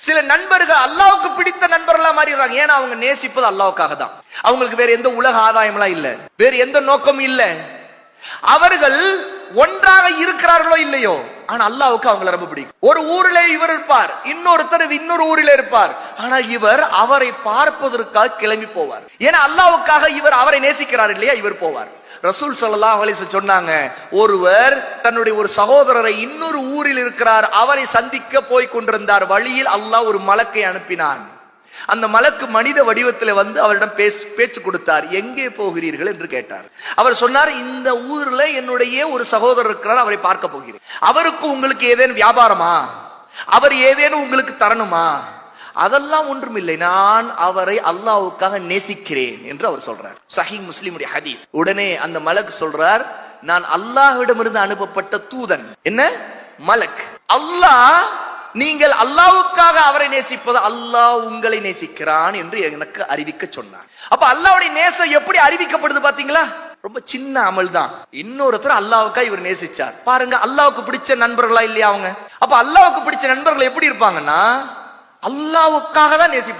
சில நண்பர்கள் அல்லாவுக்கு பிடித்த நண்பர்களா மாறிடுறாங்க. ஏன்னா அவங்க நேசிப்பது அல்லாவுக்காக தான் அவங்களுக்கு வேற எந்த உலக ஆதாயம்லாம் இல்ல. வேற எந்த நோக்கமும் இல்ல. அவர்கள் ஒன்றாக இருக்கிறார்களோ இல்லையோ ஆனா அல்லாவுக்கு அவங்கள ரொம்ப பிடிக்கும். ஒரு ஊரிலே இவர் இருப்பார். இன்னொருத்தர் இன்னொரு ஊரிலே இருப்பார். ஆனா இவர் அவரை பார்ப்பதற்காக கிளம்பி போவார். ஏன்னா அல்லாவுக்காக இவர் அவரை நேசிக்கிறார் இல்லையா? இவர் போவார். ரசூல் சல்லா அலைஹி சொன்னாங்க ஒருவர் தன்னுடைய ஒரு சகோதரரை இன்னொரு ஊரில் இருக்கிறார். அவரை சந்திக்க போய் கொண்டிருந்தார். வழியில் அல்லாஹ் ஒரு மலக்கை அனுப்பினான். அந்த மலக்கு மனித வடிவத்தில் வந்து அவரிடம் பேச்சு கொடுத்தார். எங்கே போகிறீர்கள்? என்று கேட்டார். அவர் சொன்னார் இந்த ஊர்ல என்னுடைய ஒரு சகோதரர் இருக்கிறார் அவரை பார்க்க போகிறேன். அவருக்கு உங்களுக்கு ஏதேனும் வியாபாரமா? அவர் ஏதேனும் உங்களுக்கு தரணுமா? அதெல்லாம் ஒன்றுமில்லை. நான் அவரை அல்லாவுக்காக நேசிக்கிறேன் என்று அவர் சொல்றார். சஹி முஸ்லிமுடைய ஹதீஸ். உடனே அந்த மலக் சொல்றார் நான் அல்லாஹ்விடமிருந்து அனுப்பப்பட்ட தூதன். என்ன? மலக். அல்லாஹ் நீங்கள் அல்லாஹ்வுக்காக அவரை நேசிப்பது அல்லாஹ் உங்களை நேசிக்கிறான் என்று எனக்கு அறிவிக்க சொன்னார். அப்ப அல்லாஹ்வுடைய நேசம் எப்படி அறிவிக்கப்படுது பாத்தீங்களா? ரொம்ப சின்ன அமல் தான் இன்னொருத்தர் அல்லாவுக்கா இவர் நேசிச்சார். பாருங்க அல்லாவுக்கு பிடிச்ச நண்பர்களா இல்லையா அவங்க? அப்ப அல்லாவுக்கு பிடிச்ச நண்பர்கள் எப்படி இருப்பாங்கன்னா அல்லாவுக்காக தான் நேசிப்பாங்க.